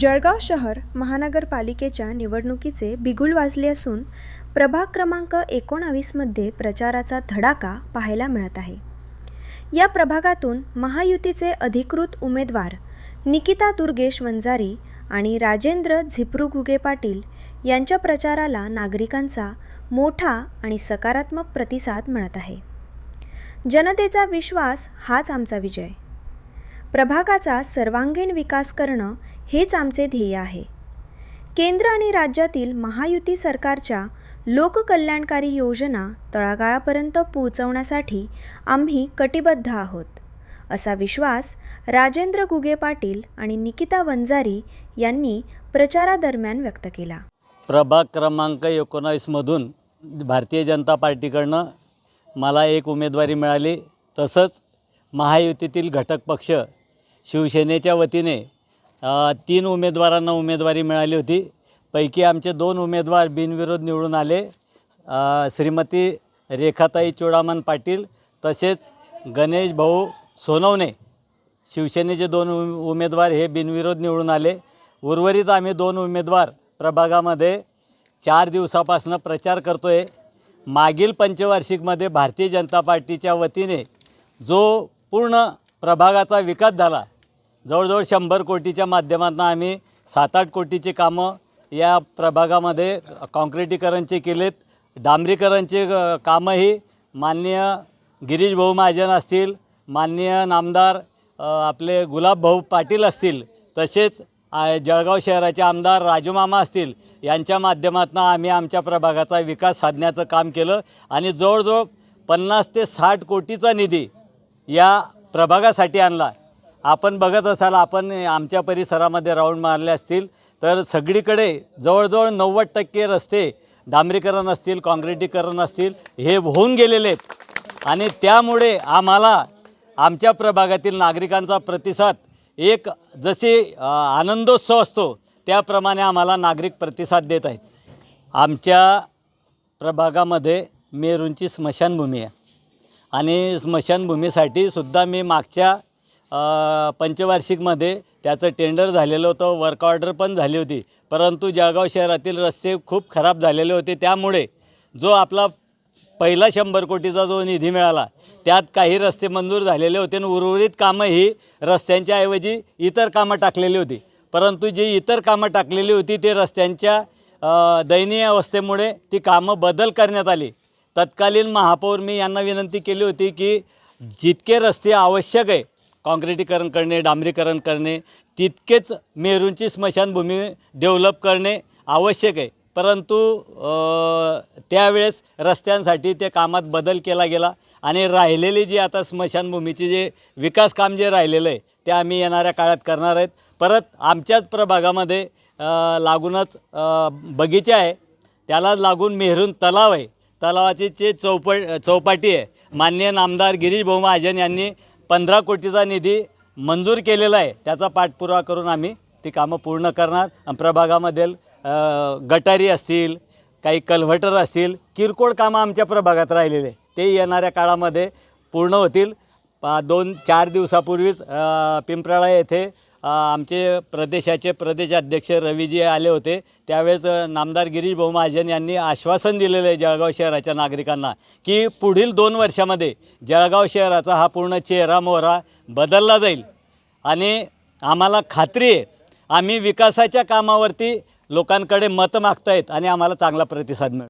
जळगाव शहर महानगरपालिकेच्या निवडणुकीचे बिगुल वाजले असून प्रभाग क्रमांक एकोणावीसमध्ये प्रचाराचा धडाका पाहायला मिळत आहे. या प्रभागातून महायुतीचे अधिकृत उमेदवार निकिता दुर्गेश वंजारी आणि राजेंद्र झिपरू घुगे पाटील यांच्या प्रचाराला नागरिकांचा मोठा आणि सकारात्मक प्रतिसाद मिळत आहे. जनतेचा विश्वास हाच आमचा विजय. प्रभागाचा सर्वांगीण विकास करणं हेच आमचे ध्येय आहे. केंद्र आणि राज्यातील महायुती सरकारच्या लोककल्याणकारी योजना तळागाळापर्यंत पोहोचवण्यासाठी आम्ही कटिबद्ध आहोत असा विश्वास राजेंद्र गुगे पाटील आणि निकिता वंजारी यांनी प्रचारादरम्यान व्यक्त केला. प्रभाग क्रमांक एकोणावीसमधून भारतीय जनता पार्टीकडनं मला एक उमेदवारी मिळाली. तसंच महायुतीतील घटक पक्ष शिवसेनेच्या वतीने तीन उमेदवारांना उमेदवारी मिळाली होती. पैकी आमचे दोन उमेदवार बिनविरोध निवडून आले. श्रीमती रेखाताई चुडामन पाटील तसेच गणेश भाऊ सोनवणे. शिवसेनेचे दोन उ- उमेदवार हे बिनविरोध निवडून आले. उर्वरित आम्ही दोन उमेदवार प्रभागामध्ये चार दिवसापासून प्रचार करतो आहे मागील पंचवार्षिकमध्ये भारतीय जनता पार्टीच्या वतीने जो पूर्ण प्रभागाचा विकास झाला. जवळजवळ शंभर कोटीच्या माध्यमातून आम्ही सात आठ कोटीची कामं या प्रभागामध्ये कॉन्क्रिटीकरणचे केलेत. डांबरीकरणचे कामंही माननीय गिरीश भाऊ महाजन असतील माननीय नामदार आपले गुलाबभाऊ पाटील असतील तसेच जळगाव शहराचे आमदार राजूमामा असतील यांच्या माध्यमातून आम्ही आमच्या प्रभागाचा विकास साधण्याचं काम केलं. आणि जवळजवळ पन्नास ते साठ कोटीचा निधी या प्रभागासाठी आणला. आपण बघत असाल आपण आमच्या परिसरामध्ये राऊंड मारले असतील तर सगळीकडे जवळजवळ नव्वद टक्के रस्ते डांबरीकरण असतील काँक्रिटीकरण असतील हे होऊन गेलेले आहेत. आणि त्यामुळे आम्हाला आमच्या प्रभागातील नागरिकांचा प्रतिसाद एक जसे आनंदोत्सव असतो त्याप्रमाणे आम्हाला नागरिक प्रतिसाद देत आहेत. आमच्या प्रभागामध्ये मेरूंची स्मशानभूमी आहे. आणि स्मशानभूमीसाठी सुद्धा मी मागच्या पंचवार्षिकमध्ये त्याचं टेंडर झालेलं होतं वर्क ऑर्डर पण झाली होती. परंतु जळगाव शहरातील रस्ते खूप खराब झालेले होते. त्यामुळे जो आपला पहिला शंभर कोटीचा जो निधी मिळाला त्यात काही रस्ते मंजूर झालेले होते आणि उर्वरित कामं ही रस्त्यांच्या ऐवजी इतर कामं टाकलेली होती. परंतु जी इतर कामं टाकलेली होती ते रस्त्यांच्या दयनीय अवस्थेमुळे ती कामं बदल करण्यात आली. तत्कालीन महापौर मी यांना विनंती केली होती की जितके रस्ते आवश्यक आहे काँक्रिटीकरण करणे डांबरीकरण करणे तितकेच मेरूंची स्मशानभूमी डेव्हलप करणे आवश्यक आहे. परंतु त्यावेळेस रस्त्यांसाठी त्या कामात बदल केला गेला आणि राहिलेली जी आता स्मशानभूमीचे जे विकास काम जे राहिलेलं आहे ते आम्ही येणाऱ्या काळात करणार आहेत. परत आमच्याच प्रभागामध्ये लागूनच बगीचा आहे. त्याला लागून मेहरून तलाव आहे. तलावाची जे चौपट चौपाटी आहे. माननीय नामदार गिरीश भाऊ महाजन यांनी पंधरा कोटीचा निधी मंजूर केलेला आहे. त्याचा पाठपुरावा करून आम्ही ती कामं पूर्ण करणार. प्रभागामधील गटारी असतील काही कल्व्हटर असतील किरकोळ कामं आमच्या प्रभागात राहिलेले ते येणाऱ्या काळामध्ये पूर्ण होतील. दोन चार दिवसापूर्वीच पिंपराळा येथे आमचे प्रदेशाचे प्रदेशाध्यक्ष रवीजी आले होते. त्यावेळेस नामदार गिरीश भाऊ महाजन यांनी आश्वासन दिलेलं आहे जळगाव शहराच्या नागरिकांना की पुढील दोन वर्षामध्ये जळगाव शहराचा हा पूर्ण चेहरा मोहरा बदलला जाईल. आणि आम्हाला खात्री आहे आम्ही विकासाच्या कामावरती लोकांकडे मतं मागतायत आणि आम्हाला चांगला प्रतिसाद मिळतो.